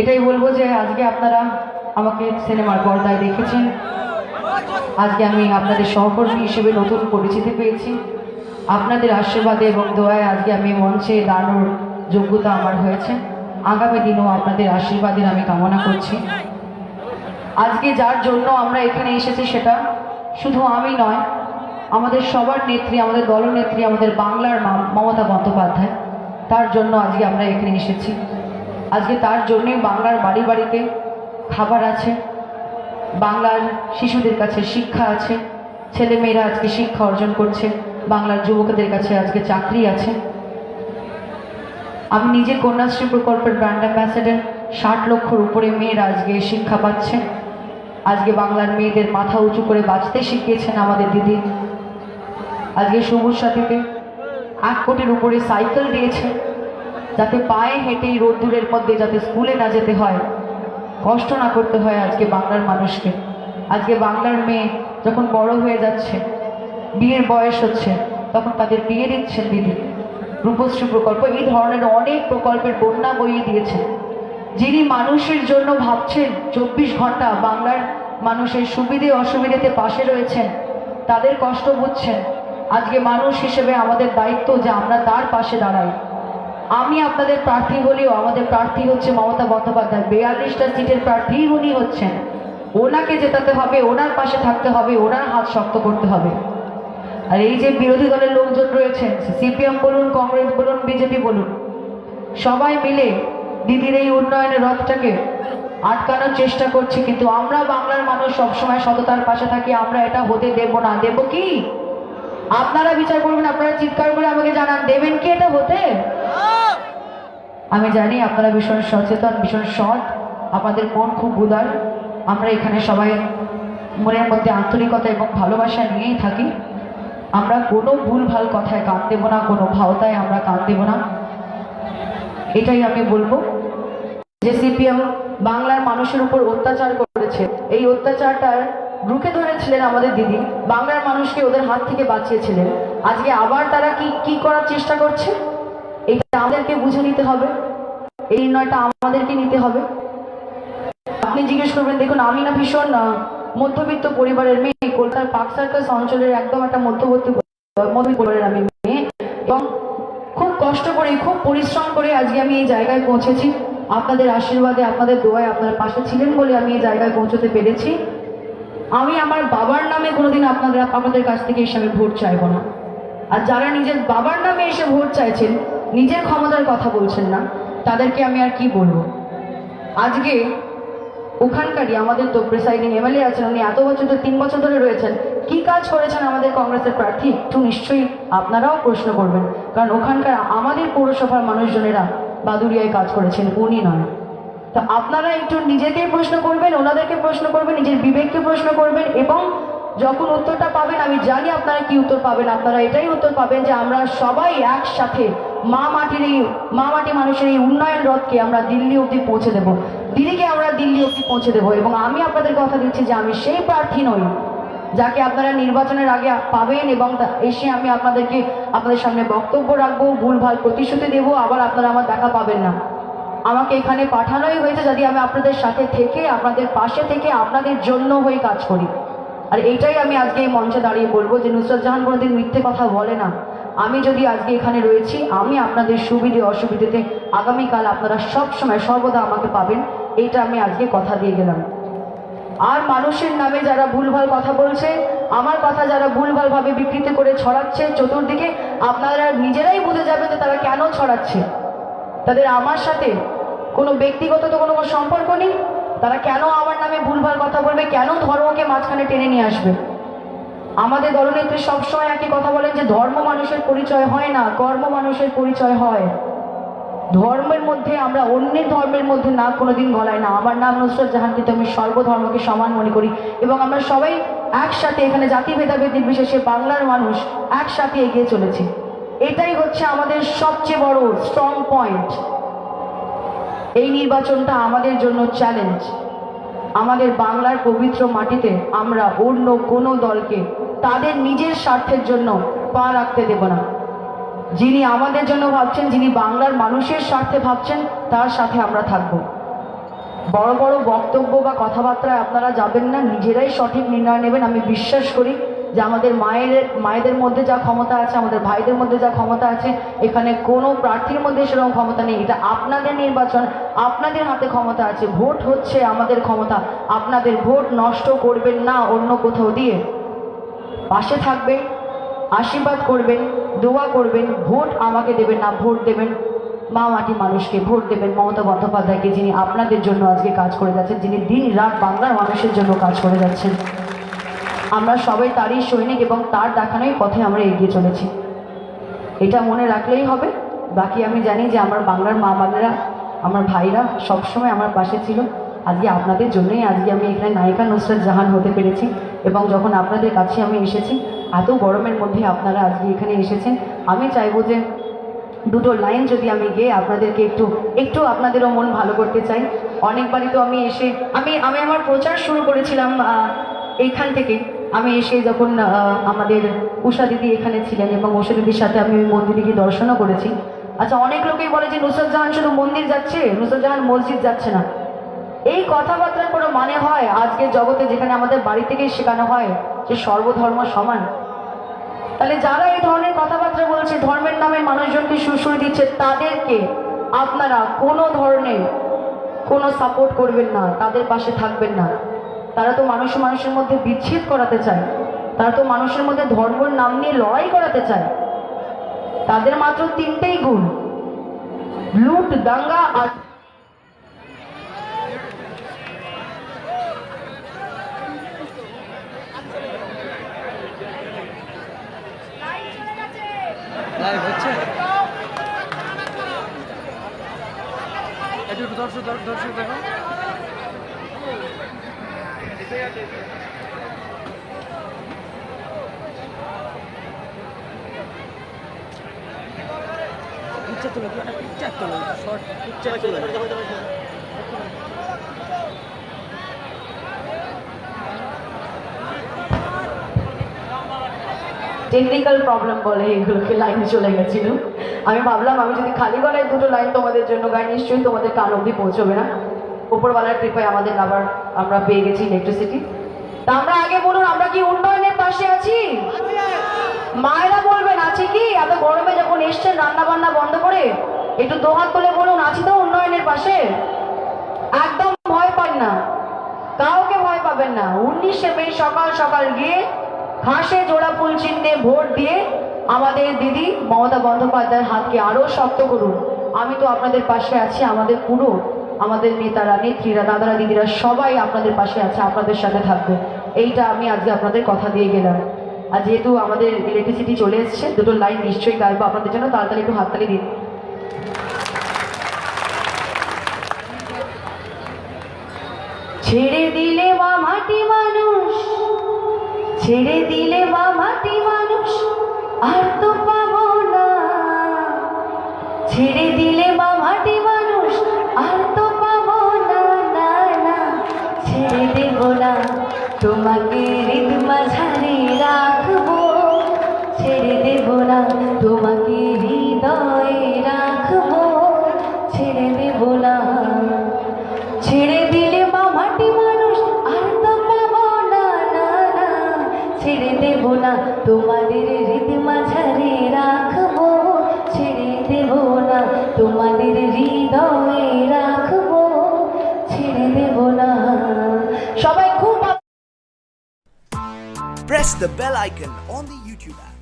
এটাই বলব যে আজকে আপনারা আমাকে সিনেমার পর্দায় দেখেছেন। আজকে আমি আপনাদের সহকর্মী হিসেবে নতুন পরিচিতি পেয়েছি। আপনাদের আশীর্বাদে এবং দোয়ায় আজকে আমি মঞ্চে দাঁড়ানোর যোগ্যতা আমার হয়েছে। আগামী দিনেও আপনাদের আশীর্বাদের আমি কামনা করছি। আজকে যার জন্য আমরা এখানে এসেছি সেটা শুধু আমি নয়, আমাদের সবার নেত্রী, আমাদের দলনেত্রী, আমাদের বাংলার মমতা বন্দ্যোপাধ্যায়, তার জন্য আজকে আমরা এখানে এসেছি। আজকে তার জন্যই বাংলার বাড়ি বাড়িতে খাবার আছে, বাংলার শিশুদের কাছে শিক্ষা আছে, ছেলেমেয়েরা আজকে শিক্ষা অর্জন করছে, বাংলার যুবকদের কাছে আজকে চাকরি আছে। আমি নিজে কন্যাশ্রী প্রকল্পের ব্র্যান্ড অ্যাম্বাসেডার, ষাট লক্ষর উপরে মেয়েরা আজকে শিক্ষা পাচ্ছে। আজকে বাংলার মেয়েদের মাথা উঁচু করে বাঁচতে শিখিয়েছেন আমাদের দিদি। আজকে সবুজ সাথীতে এক কোটির উপরে সাইকেল দিয়েছে। যাতে পায়ে হেঁটেই রোদ্দুরের মধ্যে যাতে স্কুলে না যেতে হয়। কষ্ট না করতে হয় আজকে বাংলার মানুষকে। আজকে বাংলার মেয়ে যখন বড় হয়ে যাচ্ছে, বিয়ের বয়স হচ্ছে, তখন তাদের বিয়ে দিচ্ছেন দিদি। রূপশ্রী প্রকল্প এই ধরনের অনেক প্রকল্পের বন্যা বইয়ে দিয়েছেন। যিনি মানুষের জন্য ভাবছেন চব্বিশ ঘণ্টা বাংলার মানুষের সুবিধে অসুবিধেতে পাশে রয়েছেন, তাদের কষ্ট বুঝছেন। আজকে মানুষ হিসেবে আমাদের দায়িত্ব যে আমরা তার পাশে দাঁড়াই। আমি আপনাদের প্রার্থী হলেও আমাদের প্রার্থী হচ্ছে মমতা বন্দ্যোপাধ্যায়। বেয়াল্লিশটা সিটের প্রার্থী উনি হচ্ছেন। ওনাকে জেতাতে হবে, ওনার পাশে থাকতে হবে, ওনার হাত শক্ত করতে হবে। আর এই যে বিরোধী দলের লোকজন রয়েছেন সিপিএম বলুন, কংগ্রেস বলুন, বিজেপি বলুন, সবাই মিলে দিদির এই উন্নয়নের রথটাকে আটকানোর চেষ্টা করছে। কিন্তু আমরা বাংলার মানুষ সবসময় সততার পাশে থাকি, আমরা এটা হতে দেব না। দেব কি? আপনারা বিচার করবেন, আপনারা চিৎকার করে আমাকে জানান। দেবেন কি এটা হতে? আমি জানি আপনারা ভীষণ সচেতন, ভীষণ সৎ। আপনাদের মন খুব উদার। আমরা এখানে সবাই মনের মধ্যে আন্তরিকতা এবং ভালোবাসা নিয়েই থাকি। আমরা কোনো ভুল ভালো কথায় কান দেবো না, কোনো ভাওতায় আমরা কান দেবো না। এটাই আমি বলব। যে সিপিএম বাংলার মানুষের উপর অত্যাচার করেছে, এই অত্যাচারটার রুখে ধরেছিলেন আমাদের দিদি। বাংলার মানুষকে ওদের হাত থেকে বাঁচিয়েছিলেন। আজকে আবার তারা কি কি করার চেষ্টা করছে? এটা আমাদেরকে বুঝে নিতে হবে। এই নির্ণয়টা আমাদেরকে নিতে হবে। আপনি জিজ্ঞেস করবেন, দেখুন, আমি না ভীষণ মধ্যবিত্ত পরিবারের মেয়ে। কলকাতার পার্ক সার্কাস অঞ্চলের একদম একটা মধ্যবর্তী মধ্যবিত্ত পরিবারের আমি মেয়ে। এবং খুব কষ্ট করে, খুব পরিশ্রম করে আজকে আমি এই জায়গায় পৌঁছেছি। আপনাদের আশীর্বাদে, আপনাদের দোয়ায় আপনার পাশে ছিলেন বলে আমি এই জায়গায় পৌঁছতে পেরেছি। আমি আমার বাবার নামে কোনোদিন আপনাদের আপনাদের কাছ থেকে এসে আমি ভোট চাইব না। আর যারা নিজের বাবার নামে এসে ভোট চাইছেন, নিজের ক্ষমতার কথা বলছেন না, তাদেরকে আমি আর কি বলব? আজকে ওখানকারই আমাদের তো প্রেসাইডিং এমএলএ আছেন, উনি এত বছর ধরে, তিন বছর ধরে রয়েছেন। কি কাজ করেছেন আমাদের কংগ্রেসের প্রার্থী? একটু নিশ্চয়ই আপনারাও প্রশ্ন করবেন। কারণ ওখানকার আমাদের পৌরসভার মানুষজনেরা বাদুরিয়ায় কাজ করেছেন, উনি নয়। তো আপনারা একটু নিজেকে প্রশ্ন করবেন, ওনাদেরকে প্রশ্ন করবেন, নিজের বিবেককে প্রশ্ন করবেন এবং যখন উত্তরটা পাবেন, আমি জানি আপনারা কি উত্তর পাবেন, আপনারা এটাই উত্তর পাবেন যে আমরা সবাই একসাথে মা মাটির এই, মা মাটি মানুষের এই উন্নয়ন রথকে আমরা দিল্লি অবধি পৌঁছে দেব। দিল্লিকে আমরা দিল্লি অবধি পৌঁছে দেবো এবং আমি আপনাদের কথা দিচ্ছি যে আমি সেই প্রার্থী নই, যাকে আপনারা নির্বাচনের আগে পাবেন এবং এসে আমি আপনাদেরকে, আপনাদের সামনে বক্তব্য রাখব, ভুলভাল প্রতিশ্রুতি দেবো, আবার আপনারা আমার দেখা পাবেন না। আমাকে এখানে পাঠানোই হয়েছে যদি আমি আপনাদের সাথে থেকে, আপনাদের পাশে থেকে আপনাদের জন্য হয়ে কাজ করি। আর এইটাই আমি আজকে এই মঞ্চে দাঁড়িয়ে বলব যে নুসরত জাহান কোনোদিন মিথ্যে কথা বলে না। আমি যদি আজকে এখানে রয়েছি, আমি আপনাদের সুবিধে অসুবিধেতে আগামীকাল আপনারা সব সময় সর্বদা আমাকে পাবেন। এইটা আমি আজকে কথা দিয়ে গেলাম। আর মানুষের নামে যারা ভুলভাল কথা বলছে, আমার কথা যারা ভুলভাল ভাবে বিকৃত করে ছড়াচ্ছে, চতুর্দিকে আপনারা নিজেরাই বুঝে যাবেন যে তারা কেন ছড়াচ্ছে। তাদের আমার সাথে কোনো ব্যক্তিগত তো কোনো সম্পর্ক নেই? তারা কেন আমার নামে ভুলভাল কথা বলবে? কেন ধর্মকে মাঝখানে টেনে নিয়ে আসবে? আমাদের দলনেত্রী সবসময় একই কথা বলেন যে ধর্ম মানুষের পরিচয় হয় না, কর্ম মানুষের পরিচয় হয়। ধর্মের মধ্যে আমরা অন্যের ধর্মের মধ্যে না কোনোদিন গলাই না। আমার নাম নুসরত জাহান কিন্তু আমি সর্বধর্মকে সমান মনে করি এবং আমরা সবাই একসাথে এখানে জাতি ভেদাভেদ নির্বিশেষে বাংলার মানুষ একসাথে এগিয়ে চলেছি। এটাই হচ্ছে আমাদের সবচেয়ে বড় স্ট্রং পয়েন্ট এই নির্বাচনটা আমাদের জন্য চ্যালেঞ্জ আমাদের বাংলার পবিত্র মাটিতে আমরা অন্য কোনো দলকে তাদের নিজের স্বার্থের জন্য পা রাখতে দেব না। যিনি আমাদের জন্য ভাবছেন, যিনি বাংলার মানুষের স্বার্থে ভাবছেন, তার সাথে আমরা থাকব। বড় বড় বক্তব্য বা কথাবার্তায় আপনারা যাবেন না, নিজেরাই সঠিক নির্ণয় নেবেন, আমি বিশ্বাস করি। যে আমাদের মায়ের, মায়েদের মধ্যে যা ক্ষমতা আছে, আমাদের ভাইদের মধ্যে যা ক্ষমতা আছে, এখানে কোনো প্রার্থীর মধ্যে সেরকম ক্ষমতা নেই। এটা আপনাদের নির্বাচন, আপনাদের হাতে ক্ষমতা আছে। ভোট হচ্ছে আমাদের ক্ষমতা। আপনাদের ভোট নষ্ট করবেন না অন্য কোথাও দিয়ে। পাশে থাকবেন, আশীর্বাদ করবেন, দোয়া করবেন। ভোট আমাকে দেবেন না, ভোট দেবেন মা মাটি মানুষকে। ভোট দেবেন মমতা বন্দ্যোপাধ্যায়কে, যিনি আপনাদের জন্য আজকে কাজ করে যাচ্ছেন, যিনি দিন রাত বাংলার মানুষের জন্য কাজ করে যাচ্ছেন। আমরা সবাই তারই সৈনিক এবং তার দেখানোই পথে আমরা এগিয়ে চলেছি। এটা মনে রাখলেই হবে। বাকি আমি জানি যে আমার বাংলার মা বাবারা, আমার ভাইরা সবসময় আমার পাশে ছিল। আজকে আপনাদের জন্যই আজকে আমি এখানে নায়িকা নুসরাত জাহান হতে পেরেছি এবং যখন আপনাদের কাছে আমি এসেছি, এত গরমের মধ্যে আপনারা আজকে এখানে এসেছেন। আমি চাইব যে দুটো লাইন যদি আমি গিয়ে আপনাদেরকে একটু একটু আপনাদেরও মন ভালো করতে চাই। অনেকবারই তো আমি এসে, আমি আমি আমার প্রচার শুরু করেছিলাম এইখান থেকে। আমি এসে যখন আমাদের উষা দিদি এখানে ছিলেন এবং উষা দিদির সাথে আমি ওই মন্দিরে দর্শনও করেছি। আচ্ছা অনেক লোকেই বলে যে নুসরত জাহান শুধু মন্দির যাচ্ছে, নুসরত জাহান মসজিদ যাচ্ছে না। এই কথাবার্তার কোনো মানে হয় আজকের জগতে যেখানে আমাদের বাড়ি থেকেই শেখানো হয় যে সর্বধর্ম সমান? তাহলে যারা এই ধরনের কথাবার্তা বলছে, ধর্মের নামে মানুষজনকে সুশ্রয় দিচ্ছে, তাদেরকে আপনারা কোনো ধরনের কোনো সাপোর্ট করবেন না, তাদের পাশে থাকবেন না। তারা মানুষ মানুষের মধ্যে বিচ্ছেদ করাতে চায়, তারা তো মানুষের মধ্যে ধর্মের নাম নিয়ে লড়াই করাতে চায়। তাদের মাত্র তিনটেই গুণ। লুট, দাঙ্গা আর দর্শক দর্শক দেখো। পিকচার তোলো শর্ট টেকনিক্যাল প্রবলেম বলে এগুলোকে লাইন চলে গেছিল। আমি ভাবলাম, আমি যদি খালি গলায় দুটো লাইন তোমাদের জন্য গাই, নিশ্চয়ই তোমাদের কান অবধি পৌঁছবে না। উপরওয়ালার কৃপায় আমাদের আবার আমরা পেয়ে গেছি ইলেকট্রিসিটি তা আমরা আগে বলুন, আমরা কি উন্নয়নের পাশে আছি? মায়েরা বলবেন, আছে কি? এত গরমে যখন এসছেন রান্না বান্না বন্ধ করে, একটু দোহাত তুলে বলুন, আছি তো উন্নয়নের পাশে? একদম ভয় পান না। কাউকে ভয় পাবেন না। উনিশে মে সকাল সকাল গিয়ে ঘাসে জোড়া ফুল চিহ্নে ভোট দিয়ে আমাদের দিদি মমতা বন্দ্যোপাধ্যায়ের হাতকে আরও শক্ত করুন। আমি তো আপনাদের পাশে আছি, আমাদের পুরো আমাদের নেতারা, নেত্রীরা, দাদারা, দিদিরা সবাই আপনাদের পাশে আছে, আপনাদের সাথে থাকবে। এইটা আমি আজকে আপনাদের কথা দিয়ে গেলাম। আর যেহেতু আমাদের ইলেকট্রিসিটি চলে এসছে, দুটো লাইন নিশ্চয়ই গাইবো আপনাদের জন্য, তাড়াতাড়ি একটু হাততালি দিন। ছেড়ে দিলে মা মাটি মানুষ, ছেড়ে দিলে মা মাটি মানুষ, আর তো পাবো না। ছেড়ে দিলে the bell icon on the YouTube app